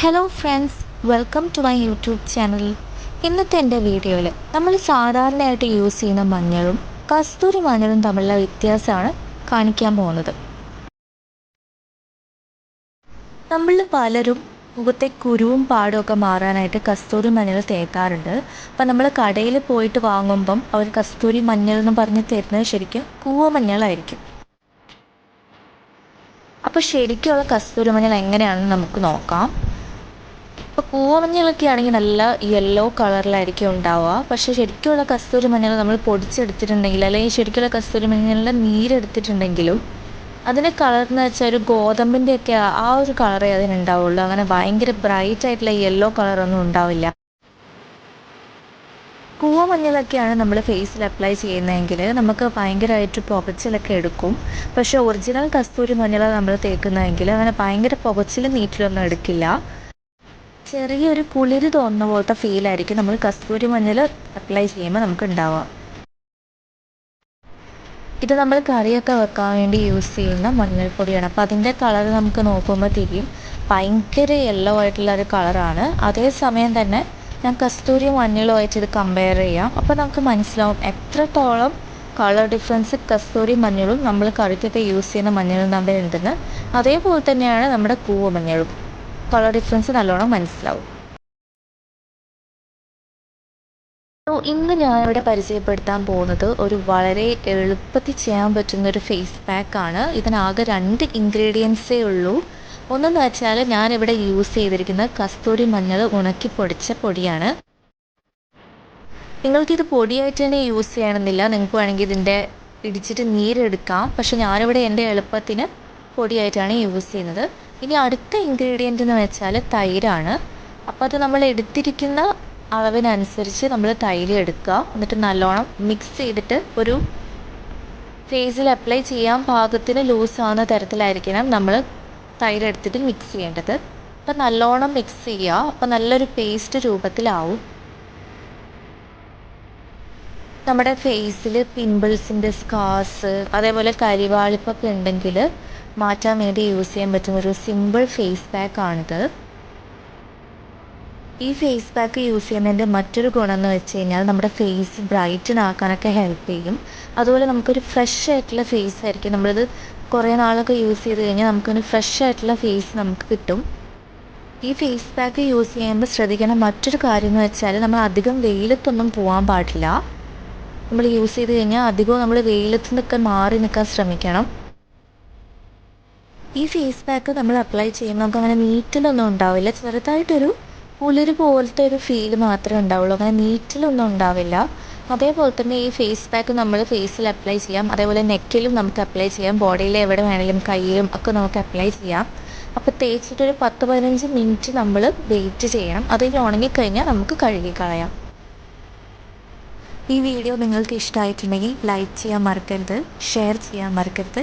Hello friends welcome to my YouTube channel ഇന്നത്തെ എന്റെ വീഡിയോയിൽ നമ്മൾ സാധാരണയായിട്ട് യൂസ് ചെയ്യുന്ന മഞ്ഞളും കസ്തൂരി മഞ്ഞളും തമ്മിലുള്ള വ്യത്യാസമാണ് കാണിക്കാൻ പോകുന്നത്. നമ്മൾ പലരും മുഖത്തെ കുരുവും പാടും ഒക്കെ മാറാനായിട്ട് കസ്തൂരി മഞ്ഞൾ തേക്കാറുണ്ട്. അപ്പം നമ്മൾ കടയിൽ പോയിട്ട് വാങ്ങുമ്പം അവർ കസ്തൂരി മഞ്ഞൾ എന്ന് പറഞ്ഞ് തരുന്നത് ശരിക്കും കൂവ മഞ്ഞളായിരിക്കും. അപ്പോൾ ശരിക്കുള്ള കസ്തൂരി മഞ്ഞൾ എങ്ങനെയാണെന്ന് നമുക്ക് നോക്കാം. ആണെങ്കിൽ നല്ല യെല്ലോ കളറിലായിരിക്കും ഉണ്ടാവുക. പക്ഷേ ശരിക്കുള്ള കസ്തൂരി മഞ്ഞൾ നമ്മൾ പൊടിച്ചെടുത്തിട്ടുണ്ടെങ്കിൽ അല്ലെങ്കിൽ ശരിക്കുള്ള കസ്തൂരി മഞ്ഞളിന്റെ നീരെടുത്തിട്ടുണ്ടെങ്കിലും അതിന്റെ കളർ എന്ന് വെച്ചാൽ ഒരു ഗോതമ്പിന്റെയൊക്കെ ആ ഒരു കളറേ അതിനുണ്ടാവുള്ളൂ അങ്ങനെ ഭയങ്കര ബ്രൈറ്റ് ആയിട്ടുള്ള യെല്ലോ കളറൊന്നും ഉണ്ടാവില്ല. പൂവമഞ്ഞളൊക്കെയാണ് നമ്മൾ ഫേസിൽ അപ്ലൈ ചെയ്യുന്നതെങ്കിൽ നമുക്ക് ഭയങ്കരമായിട്ട് പുകച്ചിലൊക്കെ എടുക്കും. പക്ഷേ ഒറിജിനൽ കസ്തൂരി മഞ്ഞൾ നമ്മൾ തേക്കുന്നതെങ്കിൽ അങ്ങനെ ഭയങ്കര പുകച്ചിലും നീറ്റിലൊന്നും എടുക്കില്ല. ചെറിയൊരു കുളിര് തോന്നുന്ന പോലത്തെ ഫീലായിരിക്കും നമ്മൾ കസ്തൂരി മഞ്ഞൾ അപ്ലൈ ചെയ്യുമ്പോൾ നമുക്ക് ഉണ്ടാവുക ഇത് നമ്മൾ കറിയൊക്കെ വെക്കാൻ വേണ്ടി യൂസ് ചെയ്യുന്ന മഞ്ഞൾപ്പൊടിയാണ്. അപ്പോൾ അതിന്റെ കളർ നമുക്ക് നോക്കുമ്പോൾ തിരിയും. ഭയങ്കര യെല്ലോ ആയിട്ടുള്ള ഒരു കളറാണ് അതേസമയം തന്നെ ഞാൻ കസ്തൂരി മഞ്ഞളുമായിട്ട് ഇത് കമ്പയർ ചെയ്യാം. അപ്പോൾ നമുക്ക് മനസ്സിലാവും എത്രത്തോളം കളർ ഡിഫറൻസ് കസ്തൂരി മഞ്ഞളും നമ്മൾ കറിക്കൊക്കെ യൂസ് ചെയ്യുന്ന മഞ്ഞളും തമ്മിലുണ്ടെന്ന്. അതേപോലെ തന്നെയാണ് നമ്മുടെ കൂവ മഞ്ഞളും. കളർ ഡിഫറൻസ് നല്ലോണം മനസ്സിലാവും. ഇന്ന് ഞാൻ ഇവിടെ പരിചയപ്പെടുത്താൻ പോകുന്നത് ഒരു വളരെ എളുപ്പത്തിൽ ചെയ്യാൻ പറ്റുന്ന ഒരു ഫേസ് പാക്കാണ് ഇതിനാകെ രണ്ട് ഇൻഗ്രീഡിയൻസേ ഉള്ളൂ. ഒന്നെന്ന് വെച്ചാൽ ഇവിടെ യൂസ് ചെയ്തിരിക്കുന്ന കസ്തൂരി മഞ്ഞൾ ഉണക്കി പൊടിച്ച പൊടിയാണ്. നിങ്ങൾക്കിത് പൊടിയായിട്ട് തന്നെ യൂസ് ചെയ്യണമെന്നില്ല. നിങ്ങൾക്ക് വേണമെങ്കിൽ ഇതിന്റെ ഇടിച്ചിട്ട് നീരെടുക്കാം. പക്ഷെ ഞാനിവിടെ എന്റെ എളുപ്പത്തിന് പൊടിയായിട്ടാണ് യൂസ് ചെയ്യുന്നത്. ഇനി അടുത്ത ഇൻഗ്രീഡിയന്റ് എന്ന് വെച്ചാൽ തൈരാണ്. അപ്പോൾ അത് നമ്മൾ എടുത്തിരിക്കുന്ന അളവിനനുസരിച്ച് നമ്മൾ തൈര് എടുക്കുക. എന്നിട്ട് നല്ലോണം മിക്സ് ചെയ്തിട്ട് ഒരു ഫേസിൽ അപ്ലൈ ചെയ്യാൻ പാകത്തിന് ലൂസ് ആവുന്ന തരത്തിലായിരിക്കണം നമ്മൾ തൈര് എടുത്തിട്ട് മിക്സ് ചെയ്യേണ്ടത്. അപ്പം നല്ലോണം മിക്സ് ചെയ്യുക. അപ്പം നല്ലൊരു പേസ്റ്റ് രൂപത്തിലാവും. നമ്മുടെ ഫേസിൽ പിമ്പിൾസിന്റെ സ്കാർസ് അതേപോലെ കരിവാളിപ്പൊക്കെ ഉണ്ടെങ്കിൽ മാറ്റാൻ വേണ്ടി യൂസ് ചെയ്യാൻ പറ്റുന്ന ഒരു സിമ്പിൾ ഫേസ് പാക്ക് പാക്കാണിത് ഈ ഫേസ് പാക്ക് യൂസ് ചെയ്യുന്നതിന്റെ മറ്റൊരു ഗുണം എന്ന് വെച്ച് കഴിഞ്ഞാൽ നമ്മുടെ ഫേസ് ബ്രൈറ്റൻ ആക്കാനൊക്കെ ഹെൽപ്പ് ചെയ്യും. അതുപോലെ നമുക്കൊരു ഫ്രഷ് ആയിട്ടുള്ള ഫേസ് ആയിരിക്കും. നമ്മളിത് കുറേ നാളൊക്കെ യൂസ് ചെയ്ത് കഴിഞ്ഞാൽ നമുക്കൊരു ഫ്രഷ് ആയിട്ടുള്ള ഫേസ് നമുക്ക് കിട്ടും. ഈ ഫേസ് പാക്ക് യൂസ് ചെയ്യുമ്പോൾ ശ്രദ്ധിക്കേണ്ട മറ്റൊരു കാര്യം എന്ന് വെച്ചാൽ നമ്മൾ അധികം വെയിലത്തൊന്നും പോകാൻ പാടില്ല. നമ്മൾ യൂസ് ചെയ്ത് കഴിഞ്ഞാൽ അധികവും നമ്മൾ വെയിലത്ത് നിൽക്കാൻ മാറി നിൽക്കാൻ ശ്രമിക്കണം. ഈ ഫേസ് പാക്ക് നമ്മൾ അപ്ലൈ ചെയ്യുമ്പോൾ നമുക്ക് അങ്ങനെ നീറ്റിലൊന്നും ഉണ്ടാവില്ല. ചെറുതായിട്ടൊരു കുളിര് പോലത്തെ ഒരു ഫീൽ മാത്രമേ ഉണ്ടാവുള്ളൂ. അങ്ങനെ നീറ്റിലൊന്നും ഉണ്ടാവില്ല. അതേപോലെ തന്നെ ഈ ഫേസ് പാക്ക് നമ്മൾ ഫേസിൽ അപ്ലൈ ചെയ്യാം. അതേപോലെ നെക്കിലും നമുക്ക് അപ്ലൈ ചെയ്യാം. ബോഡിയിൽ എവിടെ വേണമെങ്കിലും കയ്യിലും ഒക്കെ നമുക്ക് അപ്ലൈ ചെയ്യാം. അപ്പോൾ തേച്ചിട്ടൊരു പത്ത് പതിനഞ്ച് മിനിറ്റ് നമ്മൾ വെയിറ്റ് ചെയ്യണം. അത് ഉണങ്ങിക്കഴിഞ്ഞാൽ നമുക്ക് കഴുകി കളയാം. ഈ വീഡിയോ നിങ്ങൾക്ക് ഇഷ്ടമായിട്ടുണ്ടെങ്കിൽ ലൈക്ക് ചെയ്യാൻ മറക്കരുത് ഷെയർ ചെയ്യാൻ മറക്കരുത്.